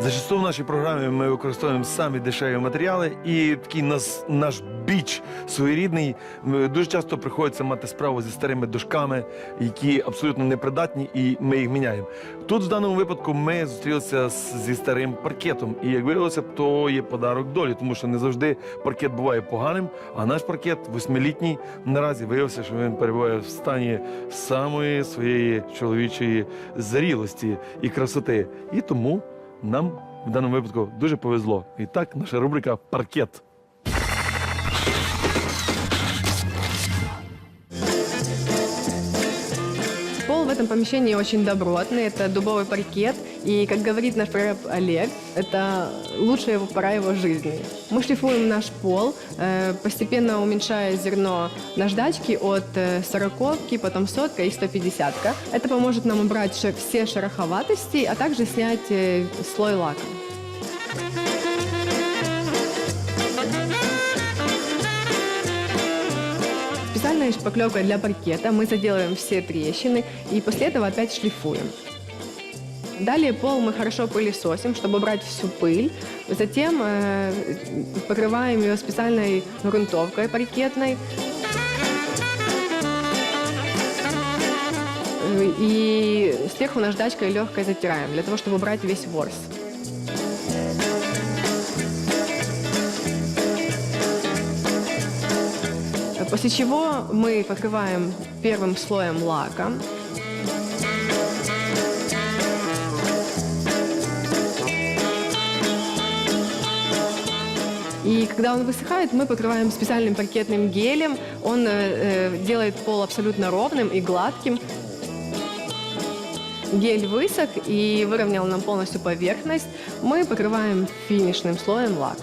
Зачасту в нашій програмі ми використовуємо самі дешеві матеріали, і такий нас, наш біч своєрідний. Дуже часто приходиться мати справу зі старими дошками, які абсолютно непридатні, і ми їх міняємо. Тут в даному випадку ми зустрілися зі старим паркетом. І як виявилося, то є подарок долі, тому що не завжди паркет буває поганим. А наш паркет восьмилітній наразі виявився, що він перебуває в стані самої своєї чоловічої зрілості і красоти. І тому нам в даному випадку дуже повезло. І так, наша рубрика Паркет. Этом помещении очень добротный, это дубовый паркет, и, как говорит наш прораб Олег, это лучшая его пора его жизни. Мы шлифуем наш пол, э, постепенно уменьшая зерно наждачки от э, 40 потом сотка и 150 -ка. Это поможет нам убрать все шероховатости, а также снять э, слой лака. Специальной шпаклевкой для паркета мы заделываем все трещины и после этого опять шлифуем. Далее пол мы хорошо пылесосим, чтобы убрать всю пыль. Затем э, покрываем ее специальной грунтовкой паркетной. Э, И сверху наждачкой легкой затираем, для того, чтобы убрать весь ворс. После чего мы покрываем первым слоем лака. И когда он высыхает, мы покрываем специальным паркетным гелем. Он э, э, делает пол абсолютно ровным и гладким. Гель высох и выровнял нам полностью поверхность. Мы покрываем финишным слоем лак.